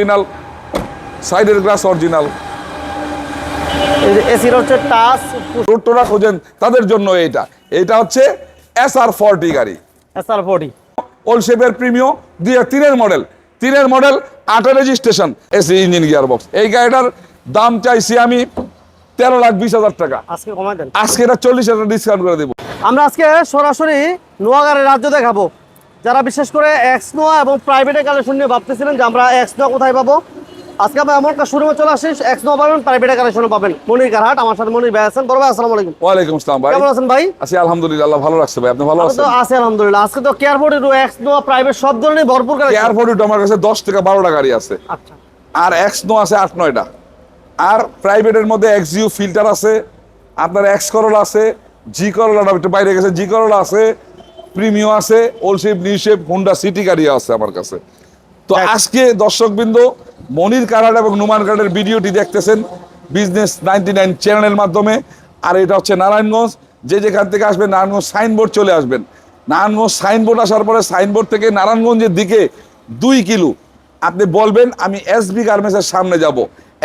Original সাইডের glass original. এসির হচ্ছে টাচ রোডটোরা খোঁজেন তাদের জন্য এইটা। এটা হচ্ছে এস আর ফর্টি গাড়ি। ফোর্টি ওল্ড শেপের প্রিমিও দুই তিনের মডেল তিনের মডেল আটের registration AC engine gear box এই গাড়িটার দাম চাইছি আমি তেরো লাখ বিশ হাজার টাকা। আজকে কমাই দেন। আজকে এটা চল্লিশ হাজার ডিসকাউন্ট করে দেবো। আমরা আজকে সরাসরি নোয়াগাড়ের রাজ্য দেখাবো। যারা বিশেষ করে এক্স নোয়া এবং প্রাইভেটের কালেকশন নিয়ে ভাবতেছিলেন যে আমরা এক্স নোয়া কোথায় পাবো আজকে আমরা এমন একটা শোরুমে চলে আসি এক্স নোয়া পাবেন প্রাইভেটের কালেকশনও পাবেন। মনির কারহাট আমার সাথে মনির ভাই আছেন। বড় ভাই আসসালামু আলাইকুম। ওয়ালাইকুম আসসালাম ভাই। কেমন আছেন ভাই? আছি আলহামদুলিল্লাহ আল্লাহ ভালো রাখছে ভাই। আপনি ভালো আছেন তো আছে আলহামদুলিল্লাহ। আজকে তো কেয়ার কেয়ারফোর্ড এক্স নোয়া প্রাইভেট সব ধরনের ভরপুর কালেকশন এয়ারপোর্ট আমার কাছে দশ থেকে বারোটা গাড়ি আছে। আচ্ছা। আর এক্স নো আছে আট নয়টা। আর প্রাইভেটের মধ্যে এক্স জিও ফিল্টার আছে আপনার এক্স করল আছে জি করলাটা একটু বাইরে গেছে জি করলা আছে প্রিমিও আছে old shape new shape Honda City গাড়ি আছে আমার কাছে। তো। আজকে দর্শকবৃন্দ মনির কারাট এবং নুমান কার্ডের ভিডিওটি দেখতেছেন বিজনেস নাইনটি নাইন চ্যানেলের মাধ্যমে। আর এটা হচ্ছে নারায়ণগঞ্জ যে যেখান থেকে আসবেন নারায়ণগঞ্জ সাইনবোর্ড চলে আসবেন। নারায়ণগঞ্জ সাইনবোর্ড আসার পরে সাইনবোর্ড থেকে নারায়ণগঞ্জের দিকে দুই কিলো। আপনি বলবেন আমি এসবি গার্মেন্টসের সামনে যাব।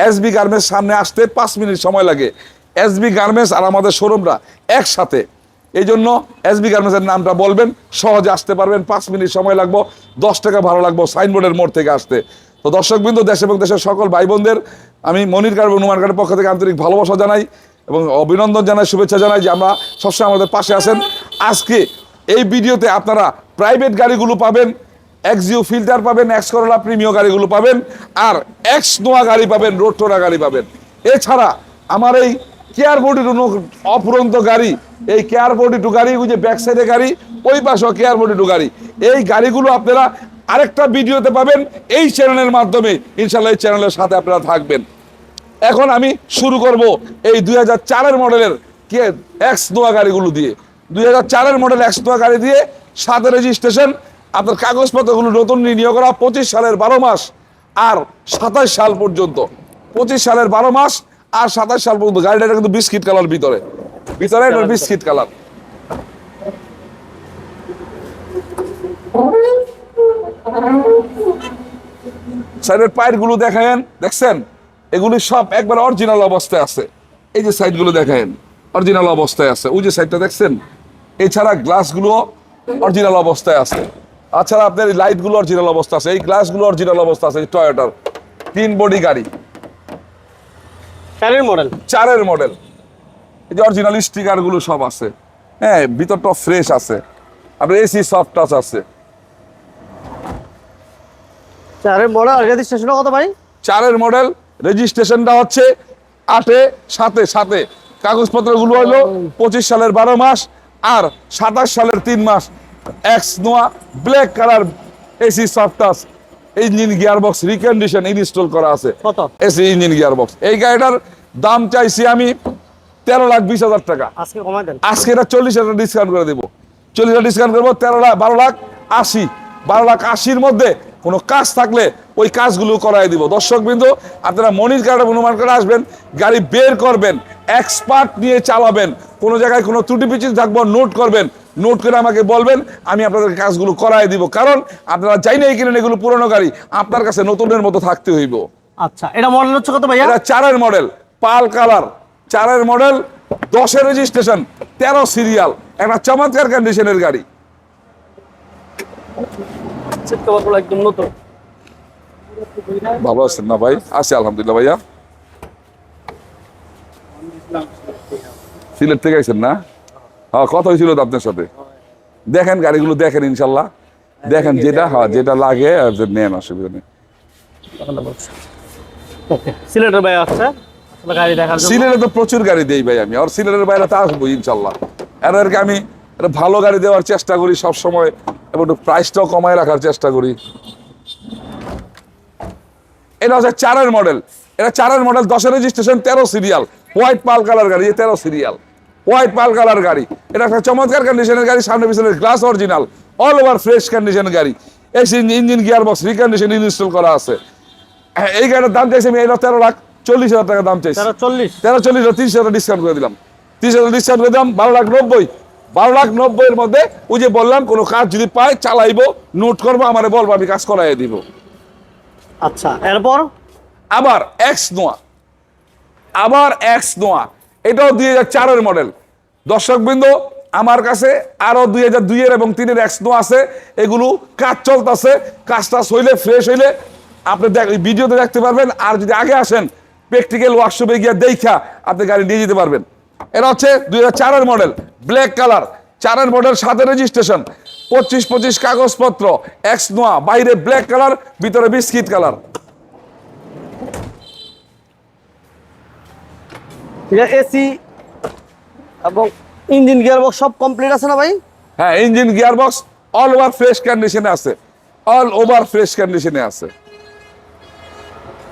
এসবি গার্মেন্টস সামনে আসতে পাঁচ মিনিট সময় লাগে। এসবি গার্মেন্টস আর আমাদের শোরুমরা একসাথে। এই জন্য এসবি গার্মেন্টসের নামটা বলবেন, সহজে আসতে পারবেন, পাঁচ মিনিট সময় লাগবো, দশ টাকা ভাড়া লাগবো সাইনবোর্ডের মোড় থেকে আসতে। তো দর্শকবৃন্দ, দেশ এবং দেশের সকল ভাই বোনদের আমি মনির কার এবং নুমান কার্ডের পক্ষ থেকে আন্তরিক ভালোবাসা জানাই এবং অভিনন্দন জানাই, শুভেচ্ছা জানাই যে আমরা সবসময় আমাদের পাশে আছেন। আজকে এই ভিডিওতে আপনারা প্রাইভেট গাড়িগুলো পাবেন এক্সিও ফিল্টার পাবেন এক্স করোলা প্রিমিয় গাড়িগুলো পাবেন, আর এক্স নোয়া গাড়ি পাবেন রোড টোরা গাড়ি পাবেন। এছাড়া আমার এই কেয়ার বডি টু অপুরন্ত গাড়ি। এই কেয়ার বডি টু গাড়ি ওই যে ব্যাক সাইডে গাড়ি, ওই পাশেও কেয়ার বডি টু গাড়ি। এই গাড়িগুলো আপনারা আরেকটা ভিডিওতে পাবেন এই চ্যানেলের মাধ্যমে। ইনশাল্লাহ এই চ্যানেলের সাথে আপনারা থাকবেন। এখন আমি শুরু করব এই দুই হাজার চারের মডেলের কে এক্স নোয়া গাড়িগুলো দিয়ে। দুই হাজার চারের মডেল এক্স নোয়া গাড়ি দিয়ে সাথে রেজিস্ট্রেশন আপনার কাগজপত্রগুলো নতুন রিনিউ করা পঁচিশ সালের বারো মাস আর সাতাশ সাল পর্যন্ত। পঁচিশ সালের বারো মাস আর সাতাশ সাল পর্যন্ত গাড়িটা কিন্তু বিস্কিট কালার ভিতরে। ভিতরে এটা বিস্কিট কালার। সাইডের পায়েরগুলো দেখেন দেখছেন? এগুলি সব একবার অরিজিনাল অবস্থায় আছে। এই যে সাইডগুলো দেখেন অরিজিনাল অবস্থায় আছে। ওই যে সাইডটা দেখছেন? এছাড়া গ্লাসগুলো অরিজিনাল অবস্থায় আছে। তাছাড়া আপনার এই লাইটগুলো অরিজিনাল অবস্থা আছে। এই গ্লাসগুলো অরিজিনাল অবস্থা আছে টয়োটার তিন বডি গাড়ি। চারের মডেল? চারের মডেল। এই যে অরিজিনাল স্টিকারগুলো সব আছে। হ্যাঁ ভিতরটা ফ্রেশ আছে। আপনার এসি সফট টাচ আছে। চারের মডেল আর রেজিস্ট্রেশন কত ভাই? চারের মডেল রেজিস্ট্রেশনটা হচ্ছে আটে সাতে সাতে। কাগজপত্রগুলো হলো পঁচিশ সালের বারো মাস আর সাতাশ সালের তিন মাস। X Noah black colour AC সফটাস engine gear box recondition install করা আছে। এসি ইঞ্জিন গিয়ার বক্স এই গাড়িটার দাম চাইছি আমি তেরো লাখ বিশ হাজার টাকা। আজকে আজকে এটা চল্লিশ হাজার ডিসকাউন্ট করে দেবো। চল্লিশ হাজার ডিসকাউন্ট করব তেরো লাখ বারো লাখ আশি। বারো লাখ আশির মধ্যে কোনো কাজ থাকলে ওই কাজগুলো করাই দিব। দর্শক বিন্দু আপনারা মনির কার্ড অনুমান করে আসবেন গাড়ি বের করবেন এক্সপার্ট নিয়ে চালাবেন কোনো জায়গায় কোনো ত্রুটি পিছিয়ে থাকব নোট করবেন নোট করে আমাকে বলবেন আমি আপনাদের কাজগুলো করাই দিব। কারণ আপনারা চাই না কিনেন এগুলো পুরনো গাড়ি আপনার কাছে নতুনের মতো থাকতে হইব। আচ্ছা এটা মডেল হচ্ছে কত ভাইয়া? এটা চারের মডেল পাল কালার চারের মডেল দশের রেজিস্ট্রেশন তেরো সিরিয়াল একটা চমৎকার কন্ডিশনের গাড়ি। একদম নতুন। ভালো আছেন না ভাই? আছি আলহামদুলিল্লাহ ভাইয়া। সিলেট থেকে আইছেন না? হ্যাঁ কথা হয়েছিল তো আপনার সাথে। দেখেন গাড়িগুলো দেখেন ইনশাল্লাহ দেখেন যেটা হ্যাঁ যেটা লাগে আর নেন অসুবিধা নেই। সিলেটের ভাই সিলেটে তো প্রচুর গাড়ি দেই ভাই আমি। আর সিলেটের বাইরে তো আসব ইনশাল্লাহ আমি একটা ভালো গাড়ি দেওয়ার চেষ্টা করি সব সময় এবং একটু প্রাইসটাও কমায় রাখার চেষ্টা করি। এটা হচ্ছে চারের মডেল এটা চারের মডেল দশের রেজিস্ট্রেশন তেরো সিরিয়াল হোয়াইট পাল কালার গাড়ি তেরো সিরিয়াল হোয়াইট পাল কালার গাড়ি। এটা একটা চমৎকার কন্ডিশনের গাড়ি সামনে পিছনের glass original all over fresh কন্ডিশনের গাড়ি। AC engine gear box recondition install করা আছে। এই গাড়ির দাম চাইছি আমি এটা তেরো লাখ চল্লিশ হাজার টাকা দাম চাইছি। তেরো চল্লিশ। তেরো চল্লিশ তিরিশ হাজার ডিসকাউন্ট করে দিলাম। তিরিশ হাজার ডিসকাউন্ট করে দিলাম বারো লাখ নব্বই। বারো লাখ নব্বই এর মধ্যে ওই যে বললাম কোনো কাজ যদি পাই চালাইবো নোট করব আমারে বলব আমি কাজ করাই দিব। আচ্ছা এরপর? আবার এক্স নোয়া। আবার এক্স নোয়া। এটাও দুই হাজার চারের মডেল দর্শকবৃন্দ আমার কাছে আরও দুই হাজার দুইয়ের এবং তিনের এক্স নোয়া আছে। এগুলো কাজ চলতেছে কাজটা হইলে ফ্রেশ হইলে আপনি দেখ ভিডিওতে দেখতে পারবেন। আর যদি আগে আসেন প্র্যাকটিক্যাল ওয়ার্কশপে গিয়ে দেখা আপনি গাড়ি নিয়ে যেতে পারবেন। এটা হচ্ছে দুই চারের মডেল ব্ল্যাক কালার চারের মডেল সাথে রেজিস্ট্রেশন পঁচিশ পঁচিশ কাগজপত্র এক্স নোয়া বাইরে ব্ল্যাক কালার ভিতরে বিস্কিট কালার এসি এবং ইঞ্জিন গিয়ার বক্স সব কমপ্লিট আছে না ভাই? হ্যাঁ engine gear box all over fresh কন্ডিশনে আছে। অল ওভার ফ্রেশ কন্ডিশনে আছে।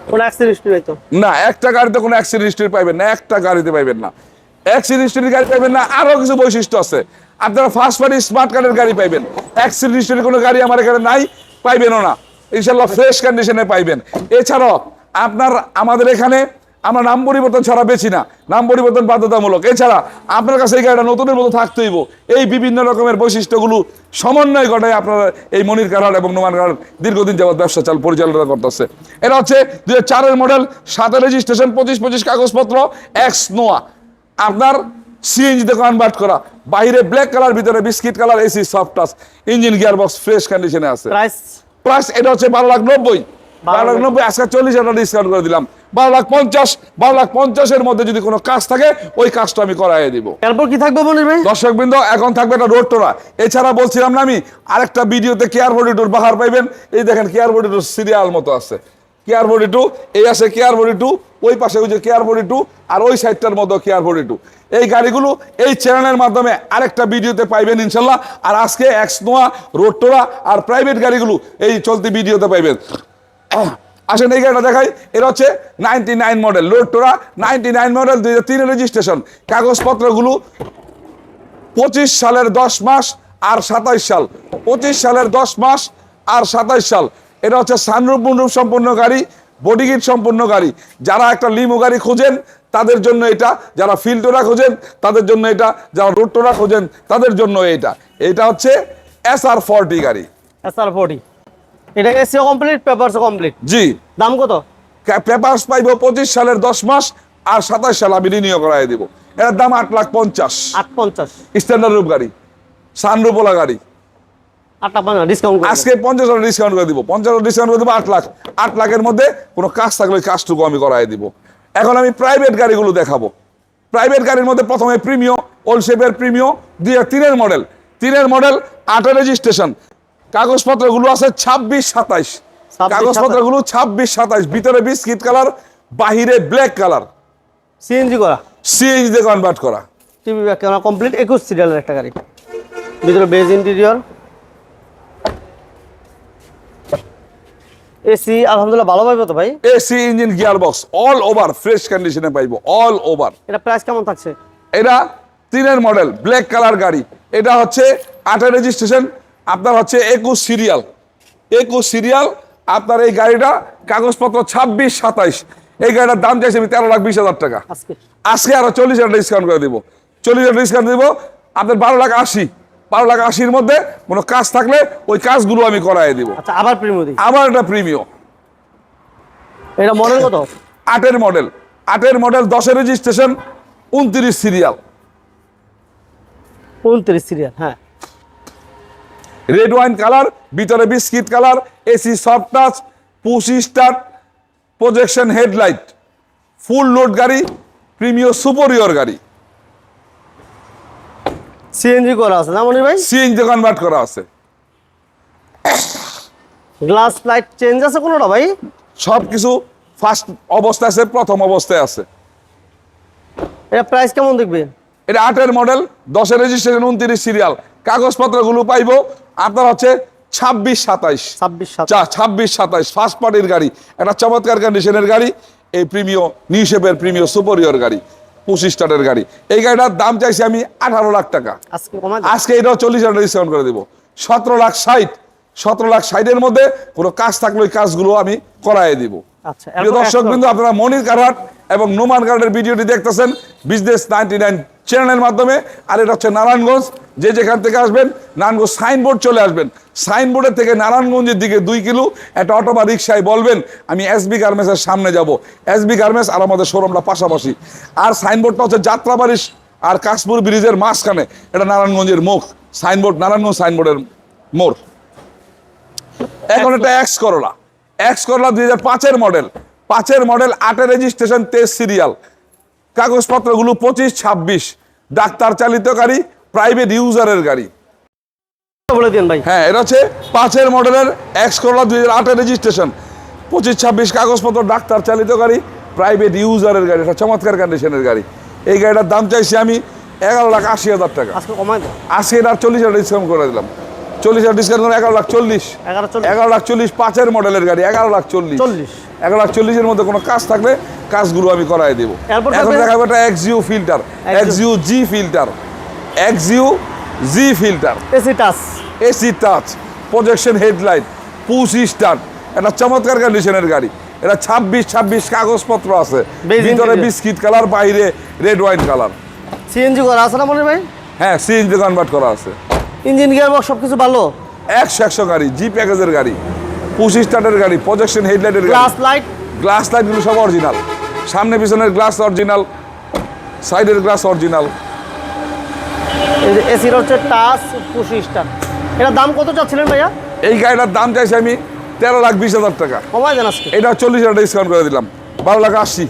কোনো অ্যাক্সিডেন্ট নেই তো? না একটা গাড়িতে কোনো অ্যাক্সিডেন্ট হিস্ট্রি পাইবেন না একটা গাড়িতে পাইবেন না। অ্যাক্সিডেন্ট হিস্ট্রি গাড়ি পাইবেন না, আরও কিছু বৈশিষ্ট্য আছে। আপনারা ফার্স্ট পার্টি স্মার্ট কার্ডের গাড়ি পাইবেন। অ্যাক্সিডেন্ট হিস্ট্রি কোনো গাড়ি আমার এখানে নাই, পাইবেনও না। ইনশাল্লাহ ফ্রেশ কন্ডিশনে পাইবেন। এছাড়াও, আপনার আমাদের এখানে, আমরা নাম পরিবর্তন ছাড়া বেছি না। নাম পরিবর্তন বাধ্যতামূলক। এছাড়া, আপনার কাছে এই গাড়িটা নতুনের মতো থাকতেইব এই বিভিন্ন রকমের বৈশিষ্ট্যগুলো সমন্বয় ঘটায় আপনারা এই মনির কারহাট এবং নোমান কারহাট দীর্ঘদিন যাবত ব্যবসা চাল পরিচালনা করতেছে। এটা হচ্ছে দুই হাজার চারের মডেল সাথে রেজিস্ট্রেশন পঁচিশ পঁচিশ কাগজপত্র এক্স নোয়া আপনার সিএনজিতে কনভার্ট করা। বাইরে ব্ল্যাক কালার ভিতরে biscuit colour AC soft touch engine gear box fresh কন্ডিশনে আছে। প্রাইস প্রাইস এটা হচ্ছে বারো লাখ নব্বই। বারো লাখ নব্বই আজকে চল্লিশ হাজার ডিসকাউন্ট করে দিলাম। বারো লাখ পঞ্চাশ বারো লাখ পঞ্চাশের মধ্যে যদি কোনো কাজ থাকে ওই কাজটা আমি করাই দিব। এরপর কি থাকবে মনির ভাই? দর্শক বৃন্দ এখন থাকবে একটা রোড টোরা এছাড়া বলছিলাম না আমি আরেকটা ভিডিওতে কেয়ার বডি টুর বাহার পাইবেন। এই দেখেন কেয়ার বডি টুর সিরিয়াল মতো আছে। কেয়ার বডি টু এই আছে কেয়ার বডি টু ওই পাশে ওই যে কেয়ার বডি টু আর ওই সাইডটার মতো কেয়ার বডি টু এই গাড়িগুলো এই চ্যানেলের মাধ্যমে আরেকটা ভিডিওতে পাইবেন ইনশাল্লাহ। আর আজকে এক্স নোয়া রোড টোরা আর প্রাইভেট গাড়িগুলো এই চলতি ভিডিওতে পাইবেন। আসেন এই গাড়িটা দেখাই। এটা হচ্ছে ninety nine model road tourer ninety nine model দুই হাজার তিনের রেজিস্ট্রেশন কাগজপত্রগুলো পঁচিশ সালের দশ মাস আর সাতাইশ সাল। পঁচিশ সালের দশ মাস আর সাতাইশ সাল। এটা হচ্ছে সানরূপ মুন্ডুপ সম্পন্ন গাড়ি বডিগিট সম্পন্ন গাড়ি। যারা একটা লিমো গাড়ি খোঁজেন তাদের জন্য এটা। যারা ফিল্টোরা খোঁজেন তাদের জন্য এটা। যারা রোডটোরা খোঁজেন তাদের জন্য এটা। এটা হচ্ছে এস আর ফর্টি গাড়ি। এস আর ফোর্টি এটা এসিও কমপ্লিট পেপারস কমপ্লিট জি। দাম কত? পেপার্স পাইব পঁচিশ সালের দশ মাস আর সাতাশ সাল আমি রিনিউ করাই দিব। এটার দাম আট লাখ পঞ্চাশ। আট পঞ্চাশ। স্ট্যান্ডার্ড রূপ গাড়ি। সানরূপওয়ালা গাড়ি। ডিসকাউন্ট আজকে পঞ্চাশ হাজার ডিসকাউন্ট করে দিব। পঞ্চাশ হাজার ডিসকাউন্ট করে দিব আট লাখ। আট লাখের মধ্যে কোনো কাজ থাকলে ওই কাজটুকু আমি করাই দিব। এখন আমি প্রাইভেট গাড়িগুলো দেখাবো। প্রাইভেট গাড়ির মধ্যে প্রথমে প্রিমিও ওল্ড শেপের প্রিমিও দুই তিনের মডেল তিনের মডেল আটের রেজিস্ট্রেশন কাগজপত্রগুলো আছে ছাব্বিশ সাতাইশ। কাগজপত্রগুলো ছাব্বিশ সাতাইশ। ভিতরে বিস্কিট কালার বাহিরে ব্ল্যাক কালার। সিএনজি করা। সিএইচ দিয়ে কনভার্ট করা। টিভি কমপ্লিট একুশ সিরিয়ালের একটা গাড়ি। ভিতরে বেজ ইন্টেরিয়র এসি আলহামদুলিল্লাহ ভালো পাইবো তো ভাই? AC engine gear box all over fresh কন্ডিশনে পাইবো অল ওভার এটা প্রাইস কেমন থাকছে? এটা তিনের মডেল ব্ল্যাক কালার গাড়ি। এটা হচ্ছে আটের রেজিস্ট্রেশন আপনার হচ্ছে একুশ সিরিয়াল একুশ সিরিয়াল আপনার এই গাড়িটা কাগজপত্র ছাব্বিশ সাতাইশ। এই গাড়িটার দাম চাইছে আমি তেরো লাখ বিশ হাজার টাকা। আজকে। আজকে আরও চল্লিশ হাজার ডিসকাউন্ট করে দিব। চল্লিশ হাজার ডিসকাউন্ট দিব আপনার বারো লাখ আশি। বারো লাখ আশির মধ্যে কোনো কাজ থাকলে ওই কাজগুলো আমি করাই দিব। আচ্ছা আবার দিই আবার এটা প্রিমিয়াম এটা মডেল কত? আটের মডেল আটের মডেল দশের রেজিস্ট্রেশন উনত্রিশ সিরিয়াল উনত্রিশ সিরিয়াল হ্যাঁ। রেড ওয়াইন কালার ভিতরে biscuit colour AC soft touch push start projection headlight full load গাড়ি প্রিমিয় সুপরিয়র গাড়ি। সিএনজি করা আছে না মনির ভাই? সিএনজি কনভার্ট করা আছে। গ্লাস লাইট চেঞ্জ আছে কোনোটা ভাই? সব কিছু ফার্স্ট অবস্থায় আছে প্রথম অবস্থায় আছে। এটা প্রাইস কেমন দেখবে? এটা আটের মডেল দশের রেজিস্ট্রেশন উনত্রিশ সিরিয়াল। কাগজপত্রগুলো পাইবো আপনার হচ্ছে ছাব্বিশ সাতাইশ। ছাব্বিশ ছাব্বিশ সাতাইশ ফার্স্ট পার্টির গাড়ি। একটা চমৎকার কন্ডিশনের গাড়ি এই প্রিমিয় নিউ শেপের প্রিমিয় সুপরিয়র গাড়ি। পঁচিশ টাটার গাড়ি। এই গাড়িটার দাম চাইছি আমি আঠারো লাখ টাকা। আজকে এটাও চল্লিশ হাজার ডিসকাউন্ট করে দেবো। সতেরো লাখ ষাট। সতেরো লাখ ষাটের মধ্যে কোনো কাজ থাকলে ওই কাজগুলো আমি করাই দিব। প্রিয় এরপর দর্শক বিন্দু আপনারা মনির কারহাট এবং নোমান ভিডিওটি দেখতেছেন বিজনেস নাইনটি নাইন চ্যানেলের মাধ্যমে। আর এটা হচ্ছে নারায়ণগঞ্জ যে যেখান থেকে আসবেন নারায়ণগঞ্জ সাইনবোর্ড চলে আসবেন। সাইনবোর্ডের থেকে নারায়ণগঞ্জের দিকে দুই কিলো একটা অটো বা রিক্সায় বলবেন আমি এস এসবি গার্মেন্টসের সামনে যাব। এসবি গার্মেন্টস আর আমাদের শোরুমটা পাশাপাশি। আর সাইনবোর্ডটা হচ্ছে যাত্রাবাড়ি আর কাশপুর ব্রিজের মাঝখানে। এটা নারায়ণগঞ্জের মুখ সাইনবোর্ড নারায়ণগঞ্জ সাইনবোর্ডের মোড়। এখন এটা এক্স করলা এক্স করলা দুই হাজার পাঁচের মডেল পাঁচের মডেল আটের রেজিস্ট্রেশন তেইশ সিরিয়াল কাগজপত্রগুলো পঁচিশ ছাব্বিশ। ডাক্তার চালিত গাড়ি প্রাইভেট ইউজারের গাড়ি। বলে দিন ভাই। হ্যাঁ এটা হচ্ছে পাঁচের মডেলের এক্স করলা দুই হাজার আটের রেজিস্ট্রেশন পঁচিশ ছাব্বিশ কাগজপত্র ডাক্তার চালিত গাড়ি প্রাইভেট ইউজারের গাড়ি এটা চমৎকার কন্ডিশনের গাড়ি। এই গাড়িটার দাম চাইছি আমি এগারো লাখ আশি হাজার টাকা। আজকে আশি হাজার চল্লিশ হাজার ডিসকাউন্ট করে দিলাম। চল্লিশ ডিসকাউন্ট করে এগারো লাখ চল্লিশ। এগারো লাখ চল্লিশ পাঁচের মডেলের গাড়ি এগারো লাখ চল্লিশ। এগারো লাখ চল্লিশের মধ্যে কোনো কাজ থাকলে কাজগুলো আমি করাই দেবো। এখন দেখাবো Axio Fielder. Axio G Fielder Axio G Fielder AC touch AC touch projection headlight push start এটা চমৎকার কন্ডিশনের গাড়ি। এটা ছাব্বিশ ছাব্বিশ কাগজপত্র আছে। ভিতরে বিস্কিট কালার বাইরে রেড ওয়াইন কালার সিএনজি করা আছে না মনে ভাই? হ্যাঁ সিএনজি কনভার্ট করা আছে। ইঞ্জিন গিয়ার বক্স সব কিছু ভালো? একশো একশো গাড়ি জি প্যাকেজের গাড়ি পুশ স্টার্টের গাড়ি প্রজেকশন হেডলাইটের গ্লাস লাইট গ্লাস লাইটগুলো সব অরিজিনাল সামনে পিছনের গ্লাস অরিজিনাল সাইডের গ্লাস অরিজিনাল এসির হচ্ছে টাচ পুশি স্টার এটার দাম কত চাচ্ছিলেন ভাইয়া? এই গাড়িটার দাম চাইছি আমি তেরো লাখ বিশ হাজার টাকা। কমাই দেন আজকে। এটা চল্লিশ হাজার ডিসকাউন্ট করে দিলাম। বারো লাখ আশি।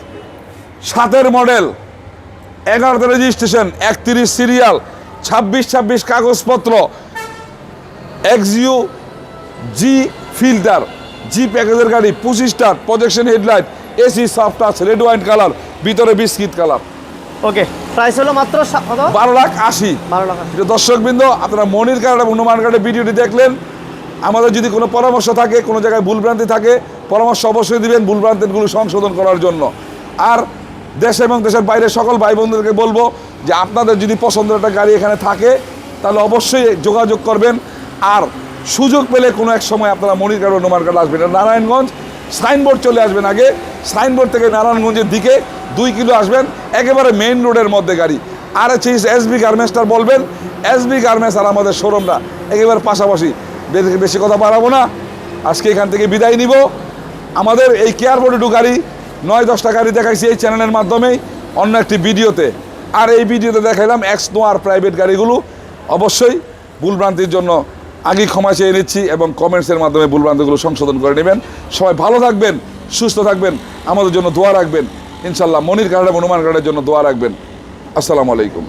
সাতের মডেল এগারোতে রেজিস্ট্রেশন একত্রিশ সিরিয়াল ছাব্বিশ ছাব্বিশ কাগজপত্র। এক্সিউ জি ফিল্টার জি প্যাকেজের গাড়ি পঁচিশ star projection headlight AC soft touch red wine colour ভিতরে বিস্কিট কালার ওকে প্রাইস হলো মাত্র বারো লাখ আশি। বারো দর্শকবৃন্দ আপনারা মনির কার্ড এবং কার্ডের ভিডিওটি দেখলেন। আমাদের যদি কোনো পরামর্শ থাকে কোনো জায়গায় ভুলভ্রান্তি থাকে পরামর্শ অবশ্যই দিবেন ভুলভ্রান্তিগুলো সংশোধন করার জন্য। আর দেশ এবং দেশের বাইরে সকল ভাই বোনদেরকে বলব যে আপনাদের যদি পছন্দের একটা গাড়ি এখানে থাকে, তাহলে অবশ্যই যোগাযোগ করবেন। আর সুযোগ পেলে কোনো এক সময় আপনারা মনির কার্ড হনুমান কার্ড আসবেন। নারায়ণগঞ্জ, সাইনবোর্ড চলে আসবেন আগে। সাইনবোর্ড থেকে নারায়ণগঞ্জের দিকে দুই কিলো আসবেন। একেবারে মেইন রোডের মধ্যে গাড়ি। আর হচ্ছে এসবি গার্মেন্টসটার বলবেন। এসবি গার্মেন্টস আর আমাদের শোরুমটা একেবারে পাশাপাশি। বেশি কথা বাড়াবো না। আজকে এখান থেকে বিদায় নিব। আমাদের এই কেয়ার বোর্ডে গাড়ি, নয় দশটা গাড়ি দেখাইছি এই চ্যানেলের মাধ্যমেই। অন্য একটি ভিডিওতে আর এই ভিডিওতে দেখাইলাম এক্স নোয়ার প্রাইভেট গাড়িগুলো। অবশ্যই ভুলভ্রান্তির জন্য আগে ক্ষমা চেয়ে নিচ্ছি এবং কমেন্টসের মাধ্যমে ভুলভ্রান্তিগুলো সংশোধন করে নেবেন। সবাই ভালো থাকবেন, সুস্থ থাকবেন, আমাদের জন্য দোয়া রাখবেন। ইনশাল্লাহ মনির কার্ড এবং হনুমান কার্ডের জন্য দোয়া রাখবেন। আসসালামু আলাইকুম।